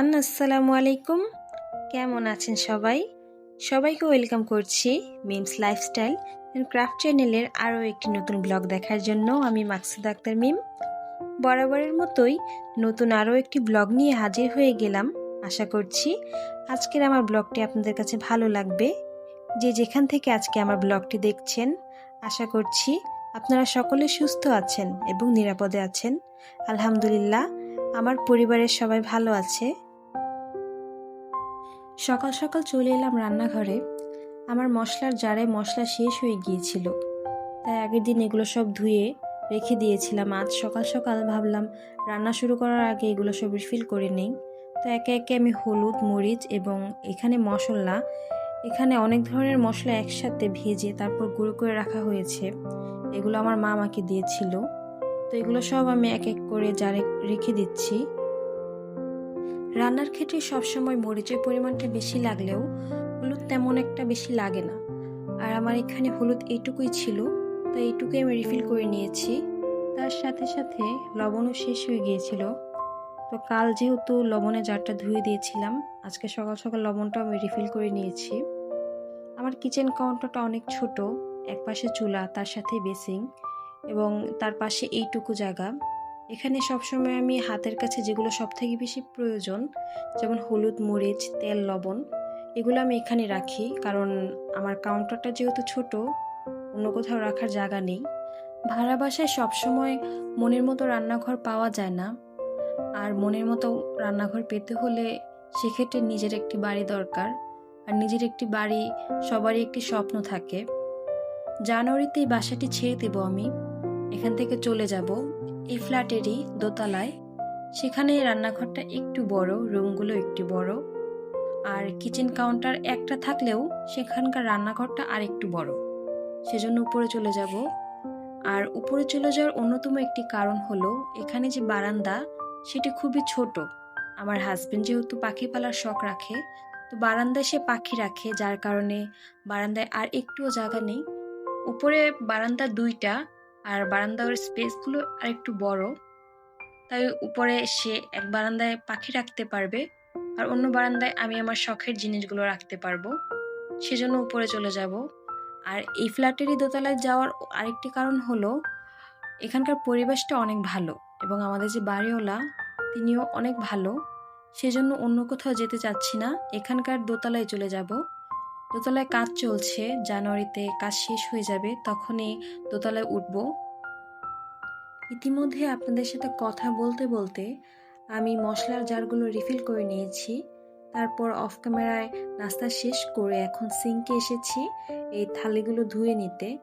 Everyone, আসসালামু আলাইকুম। কেমন আছেন সবাই? সবাইকে ওয়েলকাম করছি মিমস লাইফস্টাইল অ্যান্ড ক্রাফট চ্যানেলের আরও একটি নতুন ব্লগ দেখার জন্য। আমি মাকসুদ আক্তার মিম। বরাবরের মতোই নতুন আরও একটি ব্লগ নিয়ে হাজির হয়ে গেলাম, আশা করছি। আজকের আমার ব্লগটি আপনাদের কাছে ভালো লাগবে। যে যেখান থেকে আজকে আমার ব্লগটি দেখছেন, আশা করছি আপনারা সকলে সুস্থ আছেন এবং নিরাপদে আছেন। আলহামদুলিল্লাহ, আমার পরিবারের সবাই ভালো আছে। সকাল সকাল চলে এলাম রান্নাঘরে। আমার মশলার জারে মশলা শেষ হয়ে গিয়েছিল। তাই আগের দিন এগুলো সব ধুয়ে রেখে দিয়েছিলাম। আজ সকাল সকাল ভাবলাম রান্না শুরু করার আগে এগুলো সব রিফিল করে নেই। তো একে একে আমি হলুদ, মরিচ এবং এখানে মশলা। এখানে অনেক ধরনের মশলা একসাথে ভেজে তারপর গুঁড়ো করে রাখা হয়েছে। এগুলো আমার মা আমাকে দিয়েছিল। তো এগুলো সব আমি এক এক করে জারে রেখে দিচ্ছি। রান্নার ক্ষেত্রে সবসময় মরিচের পরিমাণটা বেশি লাগলেও হলুদ তেমন একটা বেশি লাগে না। আর আমার এখানে হলুদ এইটুকুই ছিল তাই এইটুকুই আমি রিফিল করে নিয়েছি। তার সাথে সাথে লবণও শেষ হয়ে গিয়েছিল। তো কাল যেহেতু লবণের জারটা ধুয়ে দিয়েছিলাম, আজকে সকাল সকাল লবণটাও আমি রিফিল করে নিয়েছি। আমার কিচেন কাউন্টারটা অনেক ছোট এক পাশে চুলা, তার সাথে বেসিং এবং তার পাশে এইটুকু জায়গা। এখানে সবসময় আমি হাতের কাছে যেগুলো সব থেকে বেশি প্রয়োজন, যেমন হলুদ, মরিচ, তেল, লবণ, এগুলো আমি এখানে রাখি। কারণ আমার কাউন্টারটা যেহেতু ছোট, অন্য কোথাও রাখার জায়গা নেই। ভাড়া বাসায় সবসময় মনের মতো রান্নাঘর পাওয়া যায় না। আর মনের মতো রান্নাঘর পেতে হলে সেক্ষেত্রে নিজের একটি বাড়ি দরকার। আর নিজের একটি বাড়ি সবারই একটি স্বপ্ন থাকে। জানুয়ারিতে এই বাসাটি ছেড়ে দেব আমি। এখান থেকে চলে যাব। এই ফ্ল্যাটেরই দোতলায়। সেখানে রান্নাঘরটা একটু বড়, রুমগুলো একটু বড়। আর কিচেন কাউন্টার একটা থাকলেও সেখানকার রান্নাঘরটা আর একটু বড়। সেজন্য উপরে চলে যাব। আর উপরে চলে যাওয়ার অন্যতম একটি কারণ হলো, এখানে যে বারান্দা, সেটি খুবই ছোট। আমার হাজব্যান্ড যেহেতু পাখি পালার শখ রাখে, তো বারান্দায় সে পাখি রাখে, যার কারণে বারান্দায় আর একটুও জায়গা নেই। উপরে বারান্দা দুইটা আর বারান্দার স্পেসগুলো আর একটু বড়। তাই উপরে সে এক বারান্দায় পাখি রাখতে পারবে আর অন্য বারান্দায় আমি আমার শখের জিনিসগুলো রাখতে পারব। সেজন্য উপরে চলে যাব। আর এই ফ্ল্যাটেরই দোতলায় যাওয়ার আরেকটি কারণ হলো, এখানকার পরিবেশটা অনেক ভালো এবং আমাদের যে বাড়িওয়ালা, তিনিও অনেক ভালো। সেজন্য অন্য কোথাও যেতে চাচ্ছি না, এখানকার দোতলায় চলে যাব। দোতলায় কাজ চলছে, জানুয়ারিতে কাজ শেষ হয়ে যাবে, তখনই দোতলায় উঠব। ইতিমধ্যে আপনাদের সাথে কথা বলতে বলতে আমি মশলার জারগুলো রিফিল করে নিয়েছি। তারপর অফ ক্যামেরায় নাস্তা শেষ করে এখন সিঙ্কে এসেছি, এই থালিগুলো ধুয়ে নিতে।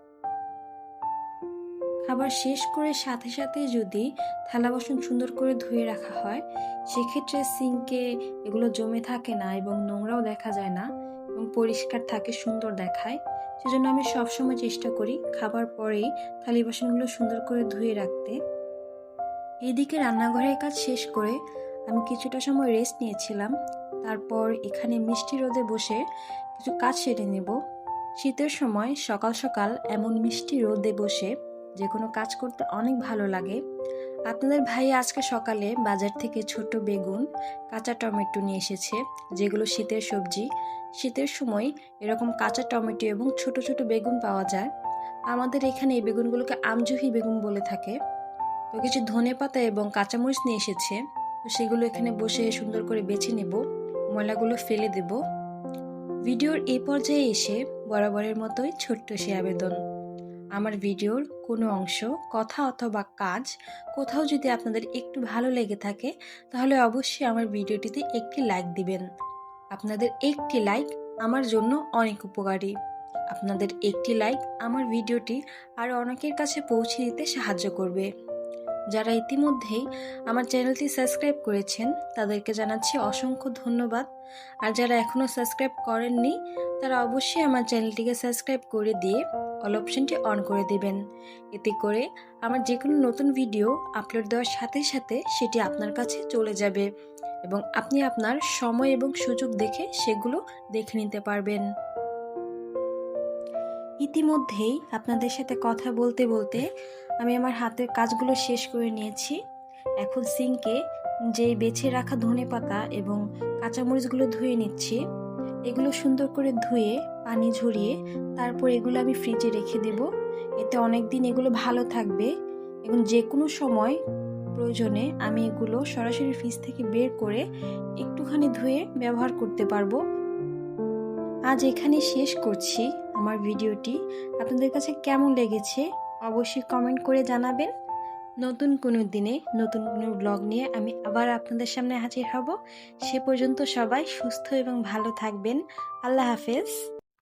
খাবার শেষ করে সাথে সাথে যদি থালা বাসন সুন্দর করে ধুয়ে রাখা হয়, সেক্ষেত্রে সিঙ্কে এগুলো জমে থাকে না এবং নোংরাও দেখা যায় না। এবং পরিষ্কার থাকে, সুন্দর দেখায়। সেজন্য আমি সবসময় চেষ্টা করি খাবার পরেই থালি বাসনগুলো সুন্দর করে ধুয়ে রাখতে। এইদিকে রান্নাঘরের কাজ শেষ করে আমি কিছুটা সময় রেস্ট নিয়েছিলাম। তারপর এখানে মিষ্টি রোদে বসে কিছু কাজ সেরে নেব। শীতের সময় সকাল সকাল এমন মিষ্টি রোদে বসে যে কোনো কাজ করতে অনেক ভালো লাগে। আপনাদের ভাই আজকে সকালে বাজার থেকে ছোট বেগুন, কাঁচা টমেটো নিয়ে এসেছে, যেগুলো শীতের সবজি। শীতের সময় এরকম কাঁচা টমেটো এবং ছোট ছোট বেগুন পাওয়া যায়। আমাদের এখানে এই বেগুনগুলোকে আমজুহি বেগুন বলে থাকে। তো কিছু ধনে পাতা এবং কাঁচামরিচ নিয়ে এসেছে। তো সেগুলো এখানে বসে সুন্দর করে বেছে নেব, ময়লাগুলো ফেলে দেব। ভিডিওর এই পর্যায়ে এসে বরাবরের মতোই ছোট্ট সে আবেদন। আমার ভিডিওর কোনো অংশ, কথা অথবা কাজ কোথাও যদি আপনাদের একটু ভালো লেগে থাকে, তাহলে অবশ্যই আমার ভিডিওটিতে একটি লাইক দিবেন। আপনাদের একটি লাইক আমার জন্য অনেক উপকারী। আপনাদের একটি লাইক আমার ভিডিওটি আরও অনেকের কাছে পৌঁছে দিতে সাহায্য করবে। যারা ইতিমধ্যেই আমার চ্যানেলটি সাবস্ক্রাইব করেছেন, তাদেরকে জানাচ্ছি অসংখ্য ধন্যবাদ। আর যারা এখনও সাবস্ক্রাইব করেননি, তারা অবশ্যই আমার চ্যানেলটিকে সাবস্ক্রাইব করে দিয়ে অল অপশনটি অন করে দেবেন। এতে করে আমার যে কোনো নতুন ভিডিও আপলোড দেওয়ার সাথে সাথে সেটি আপনার কাছে চলে যাবে এবং আপনি আপনার সময় এবং সুযোগ দেখে সেগুলো দেখে নিতে পারবেন। ইতিমধ্যেই আপনাদের সাথে কথা বলতে বলতে আমি আমার হাতের কাজগুলো শেষ করে নিয়েছি। এখন সিঙ্কে যে বেছে রাখা ধনে পাতা এবং কাঁচামরিচগুলো ধুয়ে নিচ্ছি। এগুলো সুন্দর করে ধুয়ে, পানি ঝরিয়ে তারপর এগুলো আমি ফ্রিজে রেখে দেব। এতে অনেক দিন এগুলো ভালো থাকবে এবং যে কোনো সময় প্রয়োজনে আমি এগুলো সরাসরি ফ্রিজ থেকে বের করে একটুখানি ধুয়ে ব্যবহার করতে পারব। আজ এখানে শেষ করছি। আমার ভিডিওটি আপনাদের কাছে কেমন লেগেছে অবশ্যই কমেন্ট করে জানাবেন। নতুন কোনো দিনে নতুন কোনো ব্লগ নিয়ে আমি আবার আপনাদের সামনে হাজির হব। সে পর্যন্ত সবাই সুস্থ এবং ভালো থাকবেন। আল্লাহ হাফেজ।